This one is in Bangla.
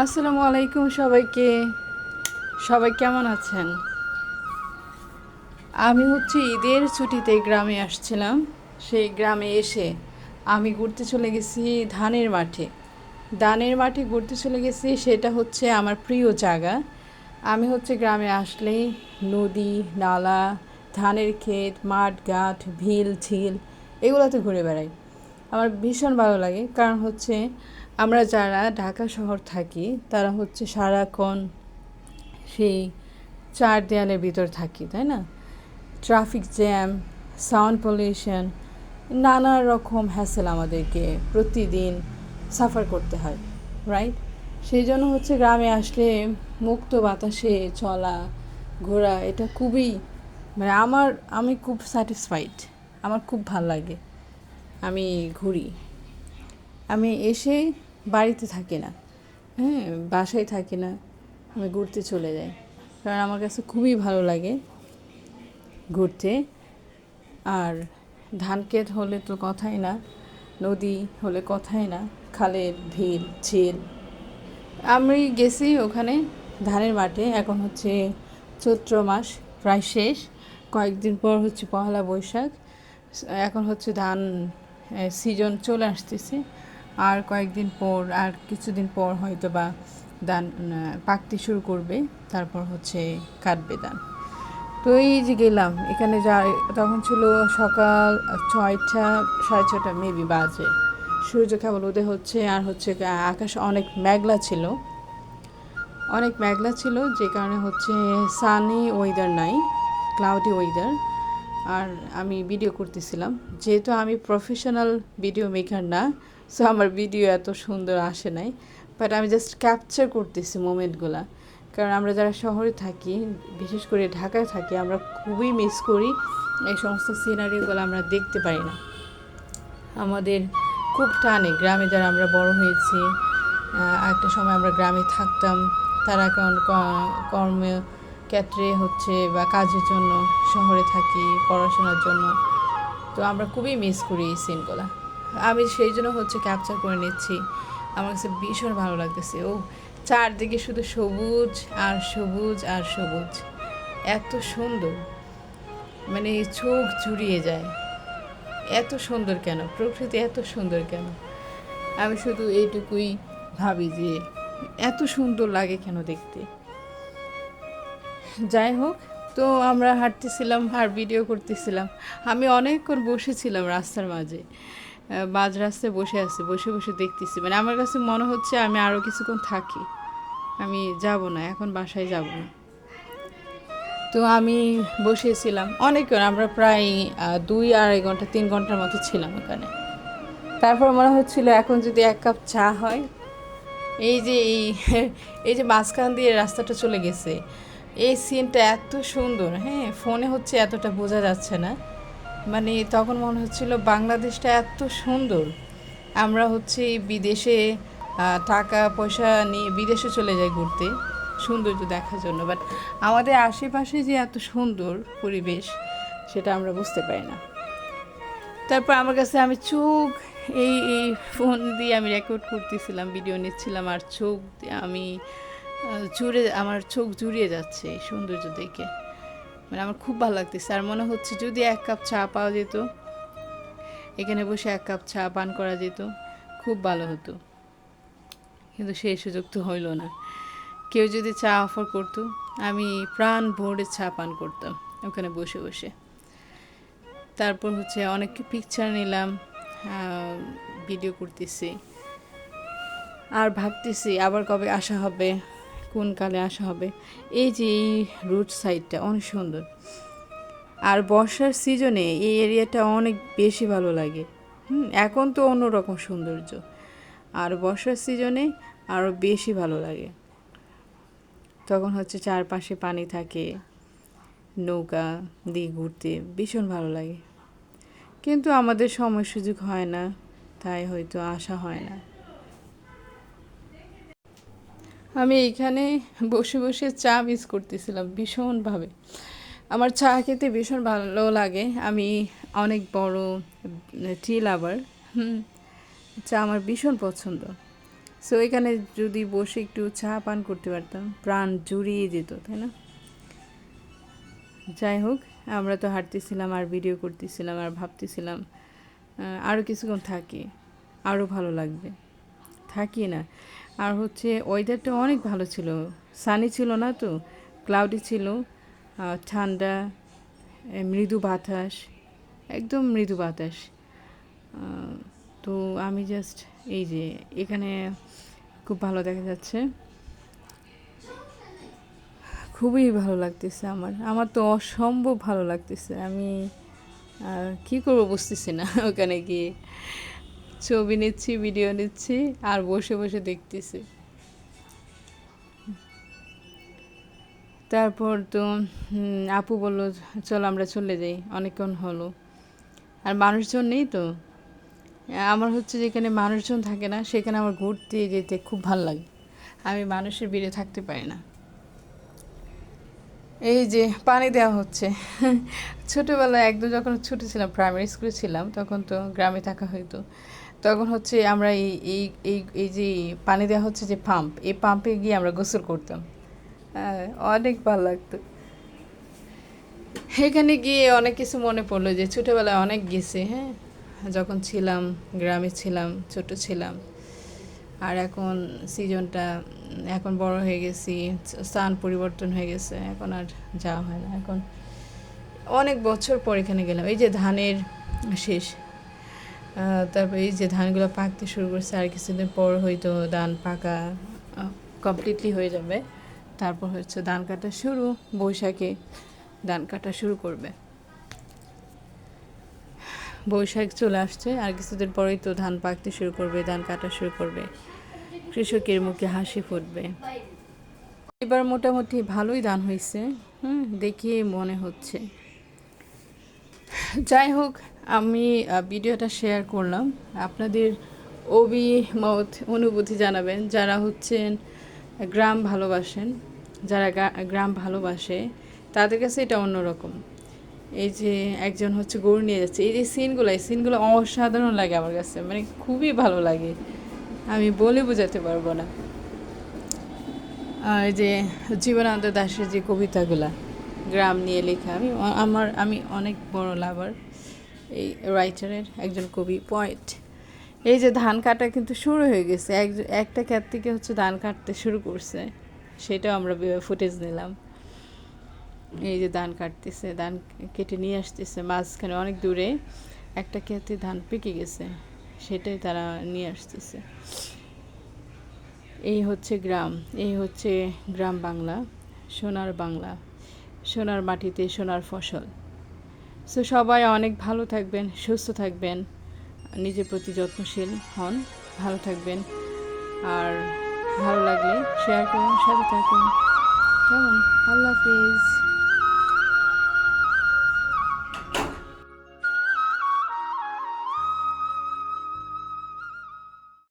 আসসালামু আলাইকুম সবাইকে। সবাই কেমন আছেন? আমি হচ্ছে ঈদের ছুটিতে গ্রামে আসছিলাম। সেই গ্রামে এসে আমি ঘুরতে চলে গেছি ধানের মাঠে। ধানের মাঠে ঘুরতে চলে গেছি সেটা হচ্ছে আমার প্রিয় জায়গা। আমি হচ্ছে গ্রামে আসলেই নদী, নালা, ধানের ক্ষেত, মাঠ, ঘাট, ভিল, ঝিল এগুলোতে ঘুরে বেড়াই। আমার ভীষণ ভালো লাগে। কারণ হচ্ছে আমরা যারা ঢাকা শহর থাকি, তারা হচ্ছে সারাক্ষণ সেই চার দেয়ালের ভিতর থাকি, তাই না? ট্রাফিক জ্যাম সাউন্ড পলিউশন নানা রকম হ্যাসেল আমাদেরকে প্রতিদিন সাফার করতে হয় রাইট সেই জন্য হচ্ছে গ্রামে আসলে মুক্ত বাতাসে চলা, ঘোরা এটা খুবই মানে আমার, আমি খুব স্যাটিসফাইড আমার খুব ভালো লাগে। আমি ঘুরি। আমি এসে বাড়িতে থাকি না। হ্যাঁ বাসায় থাকি না। আমি ঘুরতে চলে যাই। কারণ আমার কাছে খুবই ভালো লাগে ঘুরতে। আর ধান ক্ষেত হলে তো কথাই না, নদী হলে কথাই না, খালের ভিল ঝিল। আমি গেছি ওখানে ধানের মাঠে, এখন হচ্ছে চৈত্র মাস, প্রায় শেষ। কয়েকদিন পর হচ্ছে পহেলা বৈশাখ। এখন হচ্ছে ধান সিজন চলে আসতেছে। আর কয়েকদিন পর, আর কিছুদিন পর হয়তো বা দান পাকতে শুরু করবে, তারপর হচ্ছে কাটবে দান। তো এই যে গেলাম, এখানে যা, তখন ছিল সকাল ছয়টা, সাড়ে ছটা মেবি বাজে। সূর্য কেবল উদয় হচ্ছে, আর হচ্ছে আকাশ অনেক মেঘলা ছিল। অনেক মেঘলা ছিল, যে কারণে হচ্ছে সানি ওয়েদার নাই ক্লাউডি ওয়েদার আর আমি ভিডিও করতেছিলাম। যেহেতু আমি প্রফেশনাল ভিডিও মেকার না সো আমার ভিডিও এত সুন্দর আসে নাই বাট আমি জাস্ট ক্যাপচার করতেছি মোমেন্টগুলো কারণ আমরা যারা শহরে থাকি, বিশেষ করে ঢাকায় থাকি, আমরা খুবই মিস করি এই সমস্ত সিনারিগুলো আমরা দেখতে পাই না। আমাদের খুব টানে গ্রামে যারা আমরা বড় হয়েছি একটা সময় আমরা গ্রামে থাকতাম, তারা এখন কর্ম ক্ষেত্রে হচ্ছে বা কাজের জন্য শহরে থাকি, পড়াশোনার জন্য। তো আমরা খুবই মিস করি এই সিনগুলো আমি সেই জন্য হচ্ছে ক্যাপচার করে নিচ্ছি। আমার কাছে ভীষণ ভালো লাগতেছে। ও চারদিকে শুধু সবুজ আর সবুজ আর সবুজ। এত সুন্দর। মানে চোখ জুড়িয়ে যায়। এত সুন্দর কেন? প্রকৃতি এত সুন্দর কেন? আমি শুধু এইটুকুই ভাবি যে এত সুন্দর লাগে কেন দেখতে? যাই হোক, তো আমরা হাঁটতেছিলাম আর ভিডিও করতেছিলাম। আমি অনেকক্ষণ বসেছিলাম রাস্তার মাঝে। মাঝ রাস্তায় বসে আছি, বসে বসে দেখতেছি। মানে আমার কাছে মনে হচ্ছে আমি আরও কিছুক্ষণ থাকি। আমি যাব না, এখন বাসায় যাব না। তো আমি বসেছিলাম অনেকক্ষণ আমরা প্রায় দুই আড়াই ঘণ্টা, তিন ঘণ্টার মতো ছিলাম ওখানে। তারপর মনে হচ্ছিল এখন যদি এক কাপ চা হয়, এই যে এই এই যে মাঝখান দিয়ে রাস্তাটা চলে গেছে, এই সিনটা এত সুন্দর হ্যাঁ ফোনে হচ্ছে এতটা বোঝা যাচ্ছে না। মানে তখন মনে হচ্ছিল বাংলাদেশটা এত সুন্দর। আমরা হচ্ছে বিদেশে টাকা, পয়সা নিয়ে বিদেশে চলে যাই ঘুরতে সৌন্দর্য দেখার জন্য। বাট আমাদের আশেপাশে যে এত সুন্দর পরিবেশ, সেটা আমরা বুঝতে পারি না। তারপর আমার কাছে আমি চোখ, এই এই ফোন দিয়ে আমি রেকর্ড করতেছিলাম ভিডিও নিচ্ছিলাম, আর চোখ আমি জুড়ে, আমার চোখ জুড়িয়ে যাচ্ছে এই সৌন্দর্য দেখে। মানে আমার খুব ভালো লাগতেছে। আর মনে হচ্ছে যদি এক কাপ চা পাওয়া যেত, এখানে বসে এক কাপ চা পান করা যেত, খুব ভালো হতো। কিন্তু সেই সুযোগ তো হইল না। কেউ যদি চা অফার করতো, আমি প্রাণ ভোরে চা পান করতাম ওখানে বসে বসে। তারপর হচ্ছে অনেক পিকচার নিলাম ভিডিও করতেছি। আর ভাবতেছি আবার কবে আসা হবে। কোন কালে আসা হবে? এই যে এই রুট সাইডটা অনেক সুন্দর। আর বর্ষার সিজনে এই এরিয়াটা অনেক বেশি ভালো লাগে। হুম, এখন তো অন্যরকম সৌন্দর্য। আর বর্ষার সিজনে আরও বেশি ভালো লাগে। তখন হচ্ছে চারপাশে পানি থাকে, নৌকা দিয়ে ঘুরতে ভীষণ ভালো লাগে। কিন্তু আমাদের সময় সুযোগ হয় না, তাই হয়তো আসা হয় না। আমি এইখানে বসে বসে চা মিস করতেছিলাম ভীষণভাবে। আমার চা খেতে ভীষণ ভালো লাগে। আমি অনেক বড় টি লাভার হুম, চা আমার ভীষণ পছন্দ। সো এখানে যদি বসে একটু চা পান করতে পারতাম, প্রাণ জুড়িয়ে যেত, তাই না? যাই হোক, আমরা তো হাঁটতেছিলাম, আর ভিডিও করতেছিলাম, আর ভাবতেছিলাম আরও কিছুক্ষণ থাকি আরও ভালো লাগবে। থাকি না। আর হচ্ছে ওয়েদারটা অনেক ভালো ছিল। সানি ছিল না তো ক্লাউডি ছিল ঠান্ডা মৃদু বাতাস, একদম মৃদু বাতাস। তো আমি জাস্ট এই যে এখানে খুব ভালো দেখা যাচ্ছে। খুবই ভালো লাগতেছে আমার। আমার তো অসম্ভব ভালো লাগতেছে। আমি কি করব বুঝতেছি না ওখানে গিয়ে। ছবি নিচ্ছি, ভিডিও নিচ্ছি, আর বসে বসে দেখতেছি। তারপর তো আপু বলল, চল আমরা চলে যাই। অনেকক্ষণ হলো। আর মানুষজন নেই তো? আমার হচ্ছে যেখানে মানুষজন থাকে না, সেখানে আমার ঘুরতে যেতে খুব ভালো লাগে। আমি মানুষের ভিড়ে থাকতে পারি না। এই যে, পানি দেওয়া হচ্ছে। ছোটোবেলায় একদম যখন ছোটো ছিলাম প্রাইমারি স্কুলে ছিলাম, তখন তো গ্রামে থাকা হইতো। তখন হচ্ছে আমরা এই এই এই এই যে পানি দেওয়া হচ্ছে যে পাম্প এই পাম্পে গিয়ে আমরা গোসল করতাম। হ্যাঁ, অনেক ভালো লাগতো। এখানে গিয়ে অনেক কিছু মনে পড়ল যে ছোটোবেলায় অনেক গেছে হ্যাঁ। যখন ছিলাম গ্রামে ছিলাম ছোট ছিলাম। আর এখন সিজনটা এখন বড় হয়ে গেছি স্থান পরিবর্তন হয়ে গেছে এখন আর যাওয়া হয় না। এখন অনেক বছর পর এখানে গেলাম। এই যে ধানের শেষ তারপর এই যে ধানগুলো পাকতে শুরু করছে, আর কিছুদিন পর হয়তো ধান পাকা কমপ্লিটলি হয়ে যাবে। তারপর হচ্ছে ধান কাটা শুরু, বৈশাখে ধান কাটা শুরু করবে। বৈশাখ চলে আসছে, আর কিছুদিন পরেই তো ধান পাকতে শুরু করবে, ধান কাটা শুরু করবে। কৃষকের মুখে হাসি ফুটবে। এবার মোটামুটি ভালোই ধান হয়েছে। হুম দেখিয়ে মনে হচ্ছে। যাই হোক আমি ভিডিওটা শেয়ার করলাম। আপনাদের অভিমত, অনুভূতি জানাবেন যারা হচ্ছেন গ্রাম ভালোবাসেন, যারা গ্রাম ভালোবাসে, তাদের কাছে এটা অন্যরকম। এই যে একজন হচ্ছে গরু নিয়ে যাচ্ছে, এই যে সিনগুলো, এই সিনগুলো অসাধারণ লাগে আমার কাছে মানে খুবই ভালো লাগে। আমি বলে বোঝাতে পারব না। আর যে জীবনানন্দ দাশের যে কবিতাগুলা, গ্রাম নিয়ে লেখা, আমি, আমার, আমি অনেক বড় লাভার এই রাইটারের একজন কবি পয়েট এই যে ধান কাটা কিন্তু শুরু হয়ে গেছে। এক, একটা ক্ষেত থেকে হচ্ছে ধান কাটতে শুরু করছে। সেটাও আমরা ফুটেজ নিলাম। এই যে ধান কাটতেছে, ধান কেটে নিয়ে আসতেছে, মাঝখানে অনেক দূরে একটা ক্ষেতে ধান পেকে গেছে, সেটাই তারা নিয়ে আসতেছে। এই হচ্ছে গ্রাম, এই হচ্ছে গ্রাম বাংলা, সোনার বাংলা, সোনার মাটিতে সোনার ফসল। সো সবাই অনেক ভালো থাকবেন, সুস্থ থাকবেন, নিজের প্রতি যত্নশীল হন, ভালো থাকবেন। আর ভালো লাগলে শেয়ার করুন, সাথে থাকুন। কেমন? আল্লাহ হাফিজ।